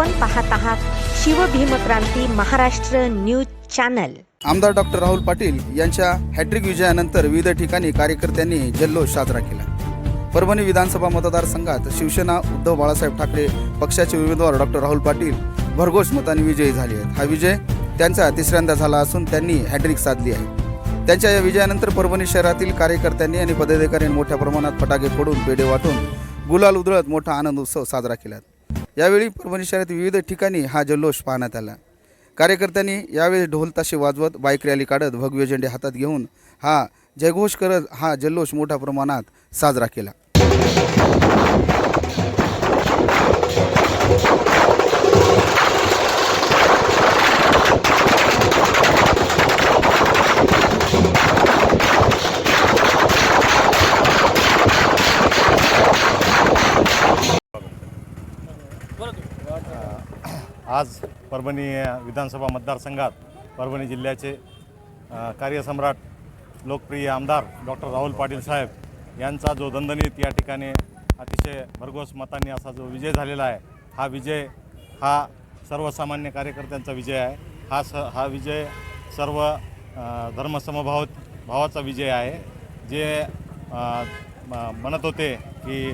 आपण पाहत आहात शिवभीमक्रांती महाराष्ट्र न्यूज चॅनल. आमदार डॉक्टर राहुल पाटील यांच्या हॅट्रिक विजयानंतर विविध ठिकाणी कार्यकर्त्यांनी जल्लोष साजरा केला. परभणी विधानसभा मतदारसंघात शिवसेना उद्धव बाळासाहेब ठाकरे पक्षाचे उमेदवार डॉक्टर राहुल पाटील भरघोष मतांनी विजयी झाले आहेत. हा विजय त्यांचा तिसऱ्यांदा झाला असून त्यांनी हॅट्रिक साधली आहे. त्यांच्या या विजयानंतर परभणी शहरातील कार्यकर्त्यांनी आणि पदाधिकाऱ्यांनी मोठ्या प्रमाणात फटाके फोडून पेढे वाटून गुलाल उधळत मोठा आनंद उत्सव साजरा केला. यावेळी परभणी शहरात विविध ठिकाणी हा जल्लोष पाहण्यात आला. कार्यकर्त्यांनी यावेळी ढोल ताशे वाजवत बाईक रॅली काढत भगवे झेंडे हातात घेऊन हा जयघोष करत हा जल्लोष मोठ्या प्रमाणात साजरा केला. आज परभणी विधानसभा मतदारसंघात परभणी जिल्ह्याचे कार्यसम्राट लोकप्रिय आमदार डॉक्टर राहुल पाटील साहेब यांचा जो दणदणीत या ठिकाणी अतिशय भरघोस मतांनी असा जो विजय झालेला आहे हा विजय हा सर्वसामान्य कार्यकर्त्यांचा विजय आहे. हा स हा विजय सर्व धर्मसमभाव भावाचा विजय आहे. जे म- म्हणत होते की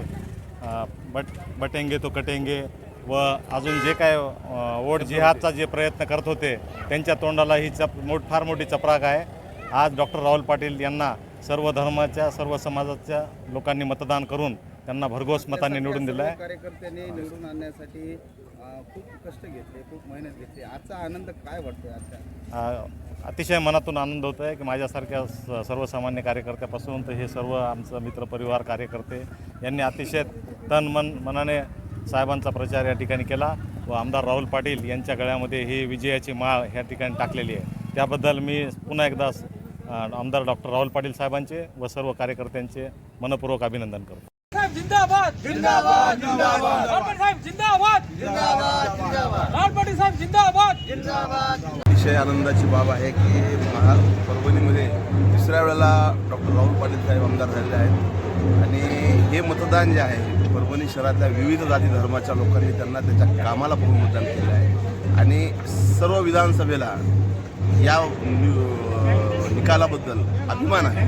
बट बटेंगे तो कटेंगे व अजून जे काय वोट जिहादचा जे प्रयत्न करत होते त्यांच्या तोंडाला ही चप मोठ फार मोठी चपराक आहे. आज डॉक्टर राहुल पाटील यांना सर्व धर्माच्या सर्व समाजाच्या लोकांनी मतदान करून त्यांना भरघोस मतांनी निवडून दिलं आहे. कार्यकर्त्यांनी निवडून आणण्यासाठी खूप कष्ट घेतले खूप मेहनत घेतली. आजचा आनंद काय वाटतोय आजच्या? अ, अतिशय मनातून आनंद होतो आहे की माझ्यासारख्या सर्वसामान्य कार्यकर्त्यापासून तर हे सर्व आमचं मित्रपरिवार कार्यकर्ते यांनी अतिशय तन मन मनाने साहेबांचा प्रचार या ठिकाणी केला व आमदार राहुल पाटील यांच्या गळ्यामध्ये ही विजयाची माळ ह्या ठिकाणी टाकलेली आहे. त्याबद्दल मी पुन्हा एकदा आमदार डॉक्टर राहुल पाटील साहेबांचे व सर्व कार्यकर्त्यांचे मनपूर्वक अभिनंदन करतो. साहेब जिंदाबाद! जिंदाबाद जिंदाबाद! रावण साहेब जिंदाबाद! जिंदाबाद जिंदाबाद! रावण पाटील साहेब जिंदाबाद! अतिशय आनंदाची बाब आहे की महा परभणीमध्ये तिसऱ्या वेळेला डॉक्टर राहुल पाटील साहेब आमदार झालेले आहेत. आणि हे मतदान जे आहे परभणी शहरातल्या विविध जाती धर्माच्या लोकांनी त्यांना त्याच्या कामाला पाहून मतदान केलं आहे. आणि सर्व विधानसभेला या निकालाबद्दल अभिमान आहे.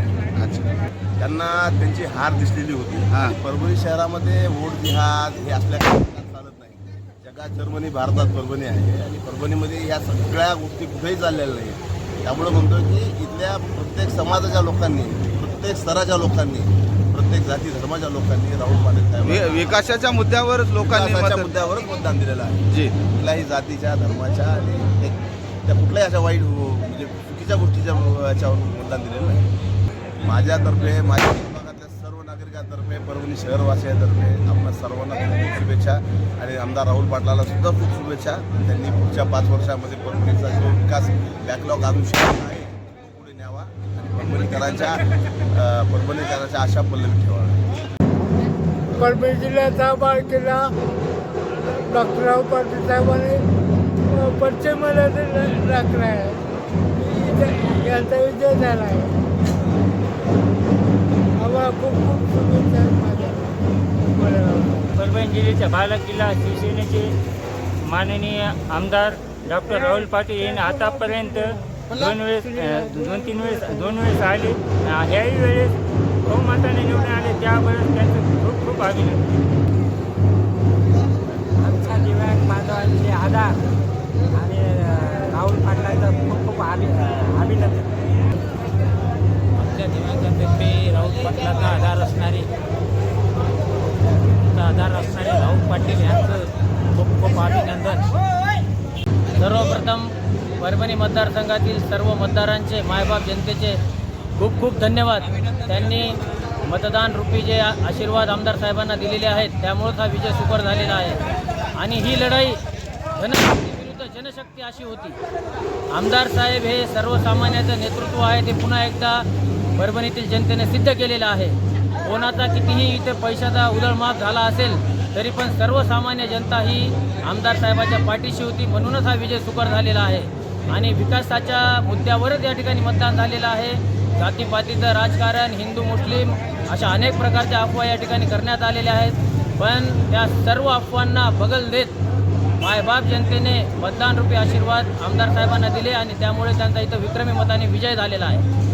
त्यांना त्यांची हार दिसलेली होती. आणि परभणी शहरामध्ये वोट जिहाद हे असल्या चालत नाही. जगात जर्मनी भारतात परभणी आहे. आणि परभणीमध्ये या सगळ्या गोष्टी कुठेही चाललेल्या नाही त्यामुळे म्हणतो की इथल्या प्रत्येक समाजाच्या लोकांनी प्रत्येक स्तराच्या लोकांनी प्रत्येक जाती धर्माच्या लोकांनी राहुल पाटील विकासाच्या मुद्द्यावरच लोकांनी मुद्द्यावरच मतदान दिलेलं आहे. जी. कुठल्याही जातीच्या धर्माच्या आणि त्या कुठल्याही अशा वाईट म्हणजे चुकीच्या गोष्टीच्या याच्यावर मतदान दिलेलं नाही. माझ्यातर्फे माझ्या विभागातल्या सर्व नागरिकांतर्फे परभणी शहरवासियांतर्फे आपण सर्वांना खूप खूप शुभेच्छा आणि आमदार राहुल पाटलाला सुद्धा खूप शुभेच्छा. त्यांनी पुढच्या पाच वर्षामध्ये परभणीचा जो विकास बॅकलॉग अजून शिल्लक आहे. तो पुढे न्यावा आणि परभणीकरांच्या परभणीकरांच्या आशा पल्लवी ठेवा. परभणी जिल्ह्याचा बाळ किल्ला डॉक्टरराव पाटील साहेबांनी परिचय मला राखला आहे. यांचा विजय झाला आहे. आम्हाला खूप खूप शुभेच्छा परभणी जिल्ह्याच्या बाला किल्ला शिवसेनेचे माननीय आमदार डॉक्टर राहुल पाटील यांनी आतापर्यंत दोन वेळेस दोन तीन वेळेस दोन वेळेस आले. ह्याही वेळेस बहुमताने निवडून आले. त्यावेळेस त्यांचं खूप खूप अभिनंदन. आमच्या दिव्यांग बांधवांचे आधार आणि राहुल पाटलांचं खूप खूप अभि अभिनंदन. आमच्या दिव्यांगांतर्फे राहुल पाटलांना आधार असणारे आधार असणारे राहुल पाटील यांचं खूप खूप अभिनंदन. सर्वप्रथम परभणी मतदारसंघातील सर्व मतदारांचे मायबाप जनतेचे खूप खूप धन्यवाद. त्यांनी मतदान रूपी जे आशीर्वाद आमदार साहेबांना दिलेले आहेत त्यामुळेच हा विजय सुकर झालेला आहे. आणि ही लढाई जनशक्ती विरुद्ध जनशक्ती अशी होती. आमदार साहेब हे सर्वसामान्याचं नेतृत्व आहे ते पुन्हा एकदा परभणीतील जनतेने सिद्ध केलेलं आहे. कोणाचा कितीही इथे पैशाचा उदळमाप झाला असेल तरी पण सर्वसामान्य जनता ही आमदार साहेबाच्या पाठीशी होती म्हणूनच हा विजय सुकर झालेला आहे. आणि विकासाच्या मुद्द्यावरच या ठिकाणी मतदान झालेलं आहे. जातीपातीचं राजकारण हिंदू मुस्लिम अशा अनेक प्रकारच्या अफवा या ठिकाणी करण्यात आलेल्या आहेत. पण त्या सर्व अफवांना बगल देत मायबाप जनतेने मतदान रूपी आशीर्वाद आमदार साहेबांना दिले आणि त्यामुळे त्यांचा इथं विक्रमी मताने विजय झालेला आहे.